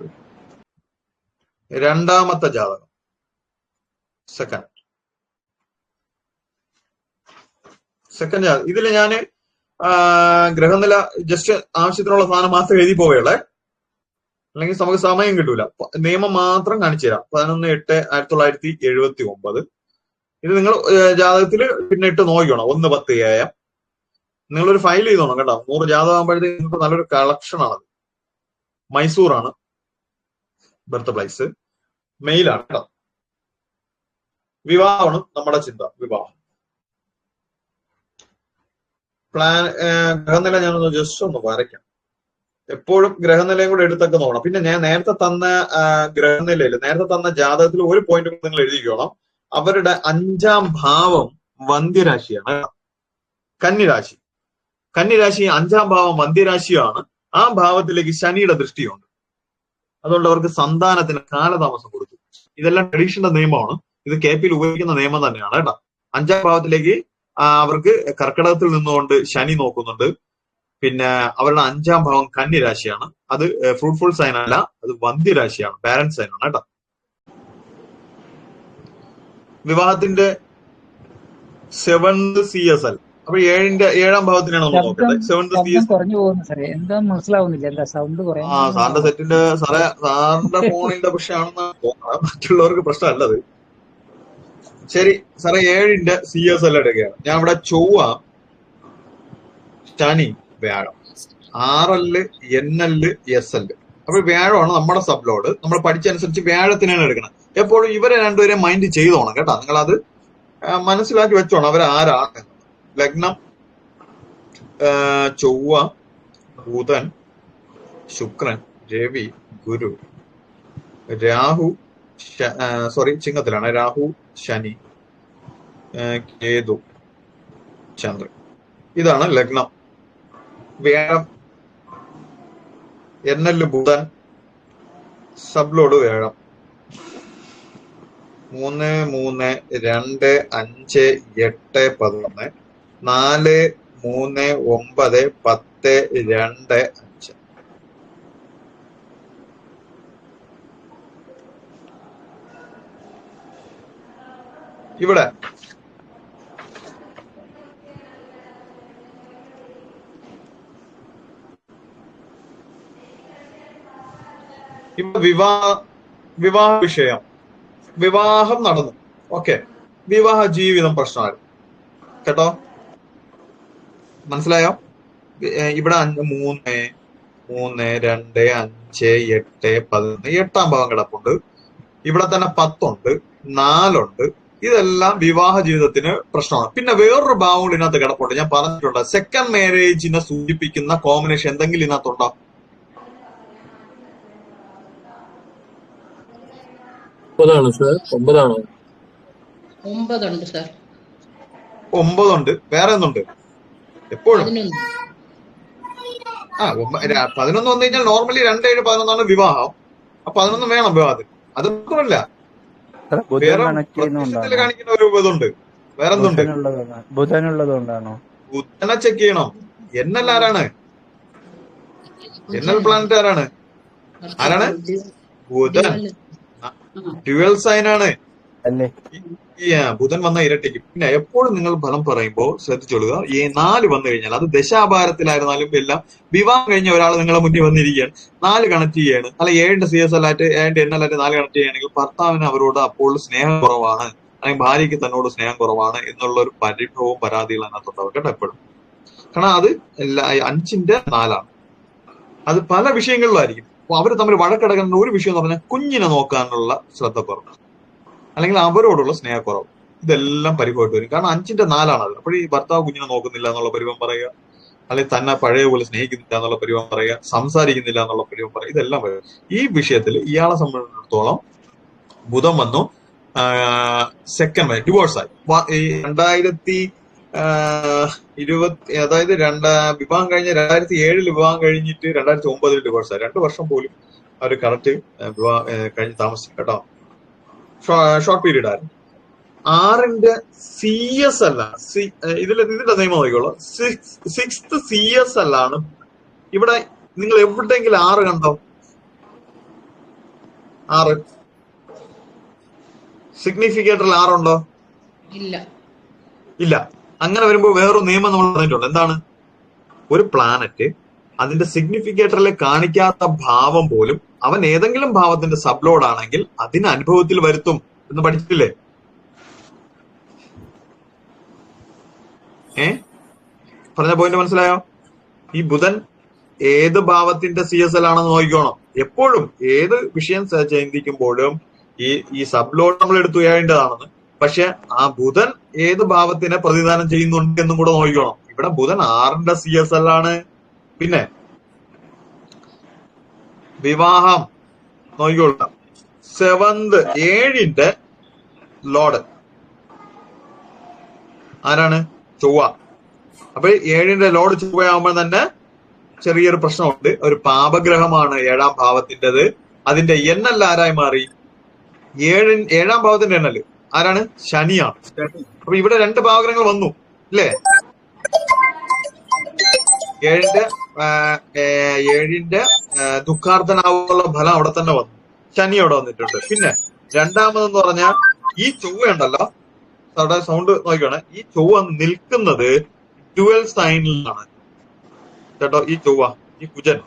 Next രണ്ടാമത്തെ ജാതകം. Second second ജാതകം. ഇതിൽ ഞാൻ ഗ്രഹനില ജസ്റ്റ് ആവശ്യത്തിനുള്ള സാധനം മാത്രം എഴുതി പോവുകയുള്ളേ. അല്ലെങ്കിൽ നമുക്ക് സമയം കിട്ടൂല. നിയമം മാത്രം കാണിച്ചു തരാം. പതിനൊന്ന് എട്ട് ആയിരത്തി തൊള്ളായിരത്തി എഴുപത്തി ഒമ്പത് ഇത് നിങ്ങൾ ജാതകത്തിൽ പിന്നെ ഇട്ട് നോക്കിക്കണം. ഒന്ന് പത്ത് ഏഴാം നിങ്ങളൊരു ഫയൽ ചെയ്തോണം കേട്ടോ. നൂറ് ജാതകം ആകുമ്പോഴത്തേക്ക് നിങ്ങൾക്ക് നല്ലൊരു കളക്ഷൻ ആണത്. മൈസൂറാണ്. ബർത്ത് പ്ലേസ് മെയിലാണ് വിവാഹമാണ് നമ്മുടെ ചിന്ത വിവാഹം. പ്ലാൻ ഗ്രഹനില ഞാനൊന്ന് ജസ്റ്റ് ഒന്ന് വരയ്ക്കാം. എപ്പോഴും ഗ്രഹനിലയും കൂടെ എടുത്തൊക്കെ നോക്കണം. പിന്നെ ഞാൻ നേരത്തെ തന്ന ഗ്രഹനിലയിൽ നേരത്തെ തന്ന ജാതകത്തിൽ ഒരു പോയിന്റ് നിങ്ങൾ എഴുതിക്കണം. അവരുടെ അഞ്ചാം ഭാവം വന്ധ്യരാശിയാണ്. കന്നിരാശി. കന്നിരാശി അഞ്ചാം ഭാവം വന്ധ്യരാശിയാണ്. ആ ഭാവത്തിലേക്ക് ശനിയുടെ ദൃഷ്ടിയുണ്ട്. അതുകൊണ്ട് അവർക്ക് സന്താനത്തിന് കാലതാമസം കൊടുത്തു. ഇതെല്ലാം ട്രഡീഷണൽ നിയമമാണ്. ഇത് കെ പിയിൽ ഉപയോഗിക്കുന്ന നിയമം തന്നെയാണ് കേട്ടോ. അഞ്ചാം ഭാവത്തിലേക്ക് അവർക്ക് കർക്കിടകത്തിൽ നിന്നുകൊണ്ട് ശനി നോക്കുന്നുണ്ട്. പിന്നെ അവരുടെ അഞ്ചാം ഭാവം കന്നി രാശിയാണ് അത് ഫ്രൂട്ട്ഫുൾ സൈൻ അല്ല അത് വന്ധ്യരാശിയാണ് ബാലൻസ് സൈൻ ആണ് കേട്ടോ. വിവാഹത്തിന്റെ സെവൻത് സി എസ് എൽ അപ്പൊ ഏഴിന്റെ ഏഴാം ഭാഗത്തിനാണ് നമ്മൾ നോക്കേണ്ടത്? സെവൻത് സി ശബ്ദം എസ് കുറഞ്ഞു പോകുന്നു സാറേ. എന്താ മനസ്സിലാവുന്നില്ല. എന്താ സൗണ്ട് ആ സാറിന്റെ സെറ്റിന്റെ സാറേ സാറിന്റെ ഫോണിന്റെ പ്രശ്നമാണെന്ന് തോന്നുന്നത്. മറ്റുള്ളവർക്ക് പ്രശ്നമല്ലത്. ശരി സാറേ ഏഴിന്റെ സി എസ് എൽ എടുക്കുകയാണ് ഞാൻ ഇവിടെ ചൊവ്വ ശനി വ്യാഴം. ആറൽ എൻ എൽ എസ് എൽ അപ്പൊ വ്യാഴമാണ് നമ്മുടെ സബ് ലോഡ് നമ്മൾ പഠിച്ചനുസരിച്ച് വ്യാഴത്തിനാണ് എടുക്കണം എപ്പോഴും ഇവരെ രണ്ടുപേരെ മൈൻഡ് ചെയ്തോണം കേട്ടോ. നിങ്ങൾ അത് മനസ്സിലാക്കി വെച്ചോണം. അവർ ആരാണ് ലഗ്നം ചൊവ്വ ബുധൻ ശുക്രൻ രവി ഗുരു രാഹു സോറി ചിങ്ങത്തിലാണ്. രാഹു ശനി കേതു ചന്ദ്രൻ. ഇതാണ് ലഗ്നം. വ്യാഴം എന്നൽ ബുധൻ സബ്ലോഡ് വ്യാഴം. മൂന്ന് മൂന്ന് രണ്ട് അഞ്ച് എട്ട് പതിനൊന്ന്. നാല് മൂന്ന് ഒമ്പത് പത്ത് രണ്ട് അഞ്ച്. ഇവിടെ. വിവാഹ വിവാഹ വിഷയം. വിവാഹം നടന്നു. ഓക്കെ. വിവാഹ ജീവിതം പ്രശ്നമായി കേട്ടോ? മനസ്സിലായോ? ഇവിടെ അഞ്ച് മൂന്ന് മൂന്ന് രണ്ട് അഞ്ച് എട്ട് പതിനൊന്ന് എട്ടാം ഭാഗം കിടപ്പുണ്ട്. ഇവിടെ തന്നെ പത്തുണ്ട് നാലുണ്ട്. ഇതെല്ലാം വിവാഹ ജീവിതത്തിന് പ്രശ്നമാണ്. പിന്നെ വേറൊരു ഭാവം കൂടി ഇതിനകത്ത് കിടപ്പുണ്ട്. ഞാൻ പറഞ്ഞിട്ടുണ്ട് സെക്കൻഡ് മാരേജിനെ സൂചിപ്പിക്കുന്ന കോമ്പിനേഷൻ എന്തെങ്കിലും ഇതിനകത്തുണ്ടോ? ഒമ്പതാണോ സാർ ഒമ്പതാണോ? ഒമ്പതുണ്ട് സാർ ഒമ്പതുണ്ട്. വേറെ ഒന്നുണ്ട് എപ്പോഴും. പതിനൊന്ന്. ആ പതിനൊന്ന് വന്നു കഴിഞ്ഞാൽ നോർമലി രണ്ട് ഏഴ് പതിനൊന്നാണ് വിവാഹം. അപ്പൊ പതിനൊന്ന് വേണം വിവാഹത്തിൽ അത് മാത്രമല്ല വേറെ കാണിക്കുന്ന ഒരു ഇതുണ്ട്. വേറെ എന്തുണ്ട് ബുധനുള്ളതുകൊണ്ടാണോ? ബുധനെ ചെക്ക് ചെയ്യണം. എന്നല്ല ആരാണ്? എന്നൽ പ്ലാനറ്റ് ആരാണ്? ആരാണ്? ബുധൻ. ഡ്യുവൽ സൈൻ ആണ്. ബുധൻ വന്ന ഇരട്ടിക്ക്. പിന്നെ എപ്പോഴും നിങ്ങൾ ഫലം പറയുമ്പോൾ ശ്രദ്ധിച്ചോളുക ഈ നാല് വന്നു കഴിഞ്ഞാൽ അത് ദശാഭാരത്തിലായിരുന്നാലും എല്ലാം വിവാഹം കഴിഞ്ഞ ഒരാൾ നിങ്ങളെ മുന്നിൽ വന്നിരിക്കുകയാണ്. നാല് കണക്ട് ചെയ്യാണ്. അല്ല ഏഴിന്റെ സി എസ് ആയിട്ട് ഏഴിന്റെ എൻ ആയിട്ട് നാല് കണക്ട് ചെയ്യുകയാണെങ്കിൽ ഭർത്താവിന് അവരോട് അപ്പോൾ സ്നേഹം കുറവാണ്. അല്ലെങ്കിൽ ഭാര്യയ്ക്ക് തന്നോട് സ്നേഹം കുറവാണ് എന്നുള്ള ഒരു പരിഭവവും പരാതികളും അതിനകത്തുണ്ടാവും കേട്ടോ എപ്പോഴും. കാരണം അത് അഞ്ചിന്റെ നാലാണ്. അത് പല വിഷയങ്ങളിലായിരിക്കും അപ്പൊ അവർ തമ്മിൽ വഴക്കടക്കുന്ന ഒരു വിഷയം എന്ന് പറഞ്ഞാൽ കുഞ്ഞിനെ നോക്കാനുള്ള ശ്രദ്ധ കുറവ് അല്ലെങ്കിൽ അവരോടുള്ള സ്നേഹക്കുറവ്. ഇതെല്ലാം പരിഭവമായിട്ട് വരും. കാരണം അഞ്ചിന്റെ നാലാണ് അത് അപ്പോൾ ഈ ഭർത്താവ് കുഞ്ഞിനെ നോക്കുന്നില്ല എന്നുള്ള പരിവം പറയുക. അല്ലെങ്കിൽ തന്നെ പഴയ പോലെ സ്നേഹിക്കുന്നില്ല എന്നുള്ള പരിവം പറയുക. സംസാരിക്കുന്നില്ല എന്നുള്ള പരിവം പറയുക. ഇതെല്ലാം വരും. ഈ വിഷയത്തിൽ ഇയാളെ സംബന്ധിച്ചിടത്തോളം ബുധം വന്നു. സെക്കൻഡ് ഡിവോഴ്സ് ആയി. രണ്ടായിരത്തി ഇരുപത്തി അതായത് രണ്ട വിവാഹം കഴിഞ്ഞ രണ്ടായിരത്തി ഏഴിൽ വിവാഹം കഴിഞ്ഞിട്ട് രണ്ടായിരത്തി ഒമ്പതിൽ ഡിവോഴ്സ് ആയി. രണ്ടു വർഷം പോലും അവർ കറക്റ്റ് വിവാഹം കഴിഞ്ഞ് താമസിച്ചു കേട്ടോ. ഷോർട്ട് പീരീഡ് ആയിരുന്നു. ആറിന്റെ സി എസ് അല്ല ഇതിൽ ഇതിന്റെ നിയമം നോക്കിക്കോളൂ സിക്സ് സി എസ് അല്ലാണ് ഇവിടെ നിങ്ങൾ എവിടെയെങ്കിലും ആറ് കണ്ടോ? ആറ്. സിഗ്നിഫിക്കേറ്ററിൽ ആറുണ്ടോ? ഇല്ല. ഇല്ല. അങ്ങനെ വരുമ്പോൾ വേറൊരു നിയമം നമ്മൾ പറഞ്ഞിട്ടുണ്ട്. എന്താണ്? ഒരു പ്ലാനറ്റ് അതിന്റെ സിഗ്നിഫിക്കേറ്ററിൽ കാണിക്കാത്ത ഭാവം പോലും അവൻ ഏതെങ്കിലും ഭാവത്തിന്റെ സബ്ലോഡ് ആണെങ്കിൽ അതിന് അനുഭവത്തിൽ വരുത്തും എന്ന് പഠിച്ചിട്ടില്ലേ? ഏ? പറഞ്ഞ പോയിന്റ് മനസ്സിലായോ? ഈ ബുധൻ ഏത് ഭാവത്തിന്റെ സി എസ് എൽ ആണെന്ന് നോക്കിക്കോണം. എപ്പോഴും ഏത് വിഷയം ചിന്തിക്കുമ്പോഴും ഈ ഈ സബ്ലോഡ് നമ്മൾ എടുത്തു ചെയ്യേണ്ടതാണെന്ന് പക്ഷെ ആ ബുധൻ ഏത് ഭാവത്തിനെ പ്രതിദാനം ചെയ്യുന്നുണ്ട് എന്നും കൂടെ നോക്കിക്കോണം. ഇവിടെ ബുധൻ ആറിന്റെ സി എസ് എൽ ആണ്. പിന്നെ വിവാഹം. നോക്കിക്കൊള്ളുക സെവന്ത് ഏഴിന്റെ ലോഡ് ആരാണ്? ചൊവ്വ. അപ്പൊ ഏഴിന്റെ ലോഡ് ചൊവ്വയാകുമ്പോൾ തന്നെ ചെറിയൊരു പ്രശ്നമുണ്ട്. ഒരു പാപഗ്രഹമാണ് ഏഴാം ഭാവത്തിന്റെത്. അതിന്റെ എണ്ണല്ല ആരായി മാറി? ഏഴ് ഏഴാം ഭാവത്തിന്റെ എണ്ണൽ ആരാണ്? ശനിയാണ്. അപ്പൊ ഇവിടെ രണ്ട് പാവഗ്രഹങ്ങൾ വന്നു. അല്ലേ ഏഴിന്റെ ഏഴിന്റെ ദുഃഖാർത്ഥനാവുള്ള ഫലം അവിടെ തന്നെ വന്നു. ശനി അവിടെ വന്നിട്ടുണ്ട്. പിന്നെ രണ്ടാമതെന്ന് പറഞ്ഞാൽ ഈ ചൊവ്വയുണ്ടല്ലോ അവിടെ സൗണ്ട് നോക്കിയാണ് ഈ ചൊവ്വ നിൽക്കുന്നത് ഡുവൽ സൈനിലാണ് കേട്ടോ ഈ ചൊവ്വ ഈ കുജൻ.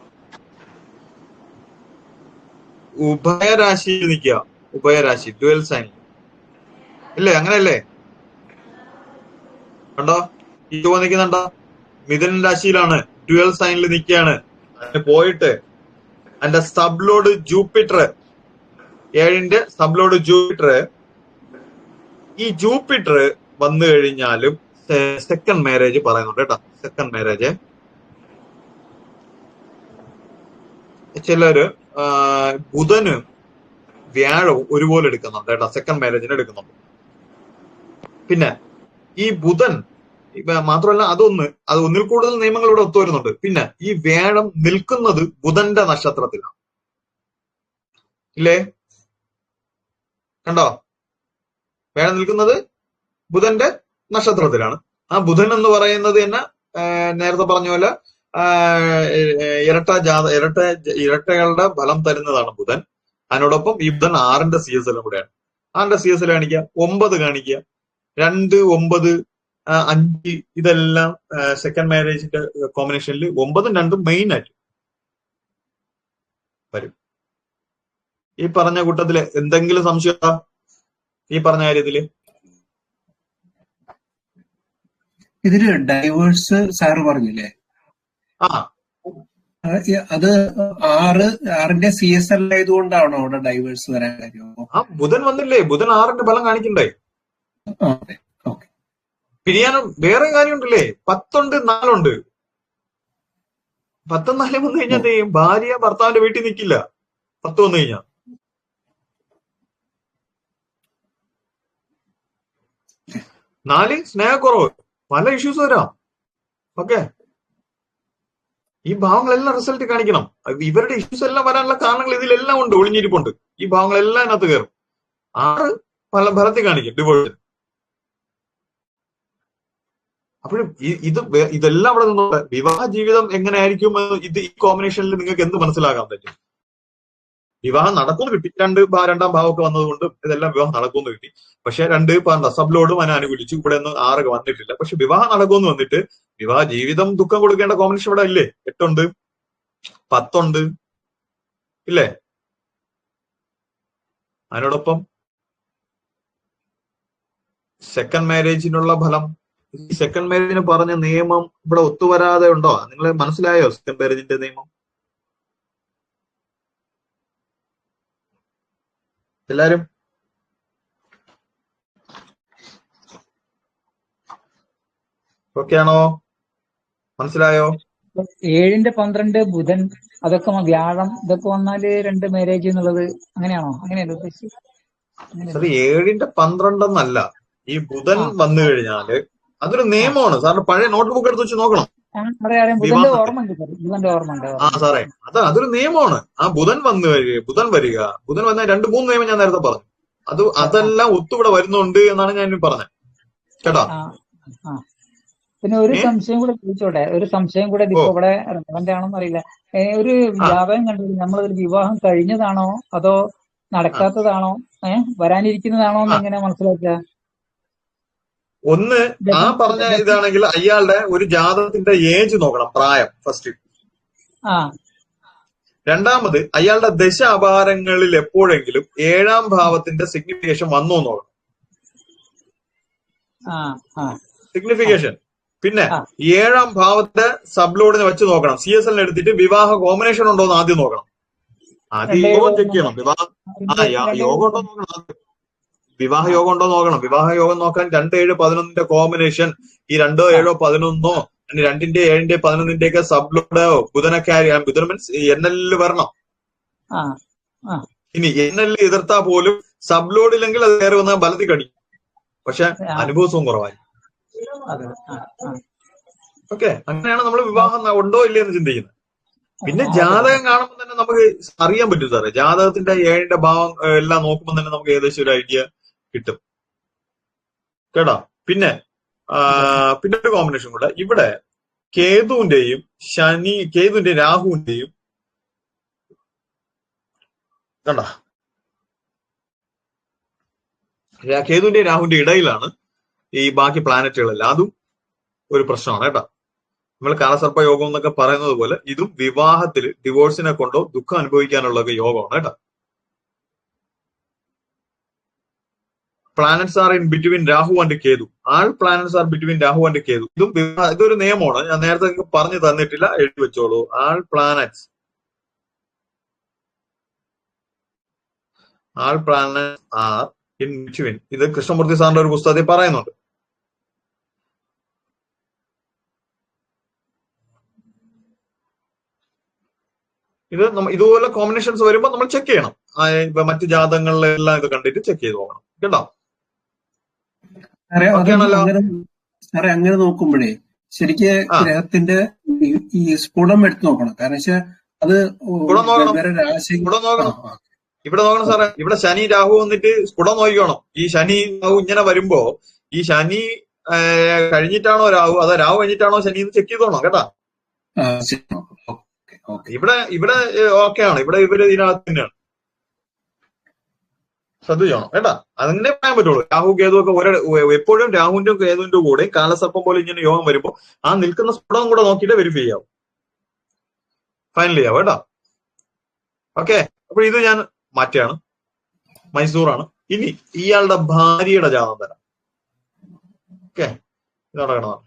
ഉഭയരാശിയിൽ നിൽക്കുക. ഉഭയരാശി ഡുവൽ സൈൻ ഇല്ലേ അങ്ങനെയല്ലേ? കണ്ടോ? ഈ ചൊവ്വ നിൽക്കുന്നുണ്ടോ? മിഥുനൻ രാശിയിലാണ്. ഡുവൽ സൈനിൽ നിൽക്കുകയാണ്. അതിന് പോയിട്ട് അതിന്റെ സബ്ലോഡ് ജൂപ്പിറ്റർ ഏഴിന്റെ സബ്ലോഡ് ജൂപ്പിറ്റർ ഈ ജൂപ്പിറ്റർ വന്നു കഴിഞ്ഞാലും സെക്കൻഡ് മാരേജ് പറയുന്നുണ്ട് കേട്ടോ. സെക്കൻഡ് മാരേജ് ചിലര് ബുധനും വ്യാഴവും ഒരുപോലെ എടുക്കുന്നുണ്ട് കേട്ടോ. സെക്കൻഡ് മാരേജിന് എടുക്കുന്നുണ്ട്. പിന്നെ ഈ ബുധൻ മാത്രമല്ല അതൊന്ന് അത് ഒന്നിൽ കൂടുതൽ നിയമങ്ങൾ ഇവിടെ ഒത്തുവരുന്നുണ്ട് പിന്നെ ഈ വ്യാഴം നിൽക്കുന്നത് ബുധന്റെ നക്ഷത്രത്തിലാണ്. ഇല്ലേ? കണ്ടോ? വ്യാഴം നിൽക്കുന്നത് ബുധന്റെ നക്ഷത്രത്തിലാണ്. ആ ബുധൻ എന്ന് പറയുന്നത് തന്നെ നേരത്തെ പറഞ്ഞ പോലെ ഇരട്ട ജാത ഇരട്ട ഇരട്ടകളുടെ ഫലം തരുന്നതാണ് ബുധൻ. അതിനോടൊപ്പം ഈ ബുധൻ ആറിന്റെ സി എസ് എല്ലാം കൂടെയാണ്. ആറിന്റെ സി എസ് എൽ കാണിക്കുക ഒമ്പത് കാണിക്കുക. രണ്ട് ഒമ്പത് അഞ്ച് ഇതെല്ലാം സെക്കൻഡ് മാരേജിന്റെ കോമ്പിനേഷനിൽ ഒമ്പതും രണ്ടും മെയിൻ ആയിട്ട് വരും. ഈ പറഞ്ഞ കൂട്ടത്തിൽ എന്തെങ്കിലും സംശയം ഈ പറഞ്ഞ കാര്യത്തിൽ? ഇതിൽ ഡൈവേഴ്സ് സാറ് പറഞ്ഞില്ലേ? ആ. അത് ആറ് ആറിന്റെ സി എസ് എൽ ആയതുകൊണ്ടാണോ അവിടെ ഡൈവേഴ്സ് വരാൻ കാര്യം? ആ ബുധൻ വന്നില്ലേ? ബുധൻ ആറിന്റെ ഫലം കാണിക്കണ്ടേ? പിരിയാനും വേറെ കാര്യമുണ്ടല്ലേ? പത്തുണ്ട് നാലുണ്ട്. പത്തും നാലും വന്നു കഴിഞ്ഞാൽ എന്ത് ചെയ്യും? ഭാര്യ ഭർത്താവിന്റെ വീട്ടിൽ നിൽക്കില്ല. പത്ത് വന്നു കഴിഞ്ഞാൽ. നാല് സ്നേഹക്കുറവ്. പല ഇഷ്യൂസ് വരാം. ഓക്കെ? ഈ ഭാവങ്ങളെല്ലാം റിസൾട്ട് കാണിക്കണം. ഇവരുടെ ഇഷ്യൂസ് എല്ലാം വരാനുള്ള കാരണങ്ങൾ ഇതിലെല്ലാം ഉണ്ട് ഒളിഞ്ഞിരിപ്പുണ്ട്. ഈ ഭാവങ്ങളെല്ലാം അതിനകത്ത് കയറും. ആറ് പല ഫലത്തിൽ കാണിക്കും. ഡിവോഴ്സ് അപ്പോഴും ഇത് ഇതെല്ലാം അവിടെ നിന്ന് വിവാഹ ജീവിതം എങ്ങനെയായിരിക്കും ഇത് ഈ കോമ്പിനേഷനിൽ നിങ്ങൾക്ക് എന്ത് മനസ്സിലാകാൻ പറ്റും? വിവാഹം നടക്കുന്നു കിട്ടി. രണ്ട് രണ്ടാം ഭാവമൊക്കെ വന്നതുകൊണ്ട് ഇതെല്ലാം വിവാഹം നടക്കുമെന്ന് കിട്ടി. പക്ഷെ രണ്ട് സബ്ലോഡും അതിനെ അനുകൂലിച്ചു. ഇവിടെ ഒന്നും ആറ് വന്നിട്ടില്ല. പക്ഷെ വിവാഹം നടക്കുമെന്ന് വന്നിട്ട് വിവാഹ ജീവിതം ദുഃഖം കൊടുക്കേണ്ട കോമ്പിനേഷൻ ഇവിടെ ഇല്ലേ? എട്ടുണ്ട്. പത്തുണ്ട്. ഇല്ലേ? അതിനോടൊപ്പം സെക്കൻഡ് മാരേജിനുള്ള ഫലം ഈ സെക്കൻഡ് മാരേജിന് പറഞ്ഞ നിയമം ഇവിടെ ഒത്തുവരാതെ ഉണ്ടോ? നിങ്ങൾ മനസ്സിലായോ സെക്കൻഡ് മാരേജിന്റെ നിയമം? എല്ലാരും? ഓക്കെ ആണോ മനസ്സിലായോ? ഏഴിന്റെ പന്ത്രണ്ട് ബുധൻ അതൊക്കെ വ്യാഴം ഇതൊക്കെ വന്നാൽ രണ്ട് മാരേജ് എന്നുള്ളത് അങ്ങനെയാണോ? അങ്ങനെയല്ലേ ഉദ്ദേശിച്ചത്? ഏഴിന്റെ പന്ത്രണ്ടെന്നല്ല. ഈ ബുധൻ വന്നു കഴിഞ്ഞാൽ അതൊരു നിയമമാണ്. സാറിന് പഴയ നോട്ട് ബുക്ക് എടുത്ത് വെച്ച് നോക്കണം. ആ, സാറേ അത് അതൊരു നിയമമാണ്. ആ ബുധൻ വന്നു വരിക ബുധൻ വരിക. ബുധൻ വന്ന രണ്ട് മൂന്ന് നിയമം ഞാൻ നേരത്തെ പറഞ്ഞു. അത് അതെല്ലാം ഒത്തുവിടെ വരുന്നുണ്ട് എന്നാണ് ഞാൻ പറഞ്ഞത്. കേട്ടോ? പിന്നെ ഒരു സംശയം കൂടെ ചോദിച്ചോട്ടെ? ഒരു സംശയം കൂടെ ഇപ്പൊ. ഇവിടെ റെലവെന്റ് ആണോന്ന് അറിയില്ല. ഒരു വ്യാപാരം കണ്ടത് നമ്മളൊരു വിവാഹം കഴിഞ്ഞതാണോ? അതോ നടക്കാത്തതാണോ? ഏഹ് വരാനിരിക്കുന്നതാണോ എന്ന് എങ്ങനെ മനസ്സിലാക്കുക? ഒന്ന് ആ പറഞ്ഞ ഇതാണെങ്കിൽ അയാളുടെ ഒരു ജാതകത്തിന്റെ ഏജ് നോക്കണം പ്രായം ഫസ്റ്റ് രണ്ടാമത് അയാളുടെ ദശ അപാരങ്ങളിൽ എപ്പോഴെങ്കിലും ഏഴാം ഭാവത്തിന്റെ സിഗ്നിഫിക്കേഷൻ വന്നു നോക്കണം സിഗ്നിഫിക്കേഷൻ പിന്നെ. ഏഴാം ഭാവത്തെ സബ്ലോഡിനെ വെച്ച് നോക്കണം. സി എസ് എൽ എടുത്തിട്ട് വിവാഹ കോമ്പിനേഷൻ ഉണ്ടോ എന്ന് ആദ്യം നോക്കണം. ആദ്യം യോഗം ചെക്ക് ചെയ്യണം. വിവാഹം ആ യോഗം ഉണ്ടോ നോക്കണം. വിവാഹ യോഗം ഉണ്ടോ നോക്കണം. വിവാഹ യോഗം നോക്കാൻ രണ്ട് ഏഴ് പതിനൊന്നിന്റെ കോമ്പിനേഷൻ ഈ രണ്ടോ ഏഴോ പതിനൊന്നോ രണ്ടിന്റെ ഏഴിന്റെ പതിനൊന്നിന്റെ ഒക്കെ സബ്ലോഡ് ബുധനൊക്കെ ബുധൻ മീൻസ് എൻ എല്ലിൽ വരണം. ഇനി എൻ എല്ലിൽ എതിർത്താ പോലും സബ്ലോഡ് ഇല്ലെങ്കിൽ അത് കയറി വന്നാൽ ബലത്തിൽ കടിക്കും. പക്ഷെ. അനുഭവസവും കുറവായി ഓക്കെ അങ്ങനെയാണ് നമ്മൾ വിവാഹം ഉണ്ടോ ഇല്ലേ എന്ന് ചിന്തിക്കുന്നത്. പിന്നെ ജാതകം കാണുമ്പോൾ തന്നെ നമുക്ക് അറിയാൻ പറ്റും സാറേ. ജാതകത്തിന്റെ ഏഴിന്റെ ഭാവം എല്ലാം നോക്കുമ്പോൾ തന്നെ നമുക്ക് ഏകദേശം ഒരു ഐഡിയ കിട്ടും. കേട്ടോ? പിന്നെ പിന്നെ ഒരു കോമ്പിനേഷൻ കൂടെ. ഇവിടെ കേതുവിന്റെയും ശനി കേതുവിന്റെയും രാഹുവിന്റെയും കണ്ട? കേതുവിന്റെ രാഹുവിന്റെ ഇടയിലാണ് ഈ ബാക്കി പ്ലാനറ്റുകളെല്ലാം അതും ഒരു പ്രശ്നമാണ് കേട്ടോ. നമ്മൾ കാലസർപ്പ യോഗം എന്നൊക്കെ പറയുന്നത് പോലെ ഇതും വിവാഹത്തിൽ ഡിവോഴ്സിനെ കൊണ്ടോ ദുഃഖം അനുഭവിക്കാനുള്ള യോഗമാണ് കേട്ടോ. Planets are in between Rahu and Ketu all planets are between Rahu and Ketu ഇതും ഇതൊരു നിയമമാണ്. ഞാൻ നേരത്തെ നിങ്ങൾക്ക് പറഞ്ഞു തന്നിട്ടില്ല. എഴുതി വെച്ചോളൂ. All planets all planets are in between ഇത് കൃഷ്ണമൂർത്തി സാറിന്റെ ഒരു പുസ്തകത്തിൽ പറയുന്നുണ്ട്. ഇത് ഇതുപോലെ കോമ്പിനേഷൻസ് വരുമ്പോൾ നമ്മൾ ചെക്ക് ചെയ്യണം. മറ്റ് ജാതകങ്ങളിലെല്ലാം ഇത് കണ്ടിട്ട് ചെക്ക് ചെയ്ത് പോകണം കേട്ടോ? സാറേ അങ്ങനെ നോക്കുമ്പോഴേ ശരിക്ക് ഗ്രഹത്തിന്റെ ഈ- സ്ഫുടം എടുത്ത് നോക്കണം. കാരണം വെച്ചാൽ അത് ഇവിടെ നോക്കണം സാറേ. ഇവിടെ ശനി രാഹു വന്നിട്ട് സ്ഫുടം നോക്കണം ഈ ശനി രാഹു ഇങ്ങനെ വരുമ്പോ ഈ ശനി കഴിഞ്ഞിട്ടാണോ രാഹു? അതോ രാഹു കഴിഞ്ഞിട്ടാണോ ശനി എന്ന് ചെക്ക് ചെയ്തോണം കേട്ടാ? ഇവിടെ ഇവിടെ ഓക്കെ ആണ് ഇവിടെ ഇവർ ഇതിനകത്ത് തന്നെയാണ്. ശ്രദ്ധിച്ചോണം. കേട്ടാ? അങ്ങനെ പറയാൻ പറ്റുള്ളൂ. രാഹു കേതു ഒക്കെ ഒരേ എപ്പോഴും രാഹുവിന്റെ കേതുവിന്റെ കൂടെ കാലസർപ്പം പോലെ ഇങ്ങനെ യോഗം വരുമ്പോൾ ആ നിൽക്കുന്ന സ്ഫുടം കൂടെ നോക്കിയിട്ട് വെരിഫൈ ചെയ്യാവും. ഫൈനൽ ചെയ്യാവും കേട്ടോ? ഓക്കെ അപ്പൊ ഇത് ഞാൻ മാറ്റിയാണ്. മൈസൂറാണ്. ഇനി ഇയാളുടെ ഭാര്യയുടെ ജാതം തരാം ഓക്കെ ഇതോടെ കിടന്നാ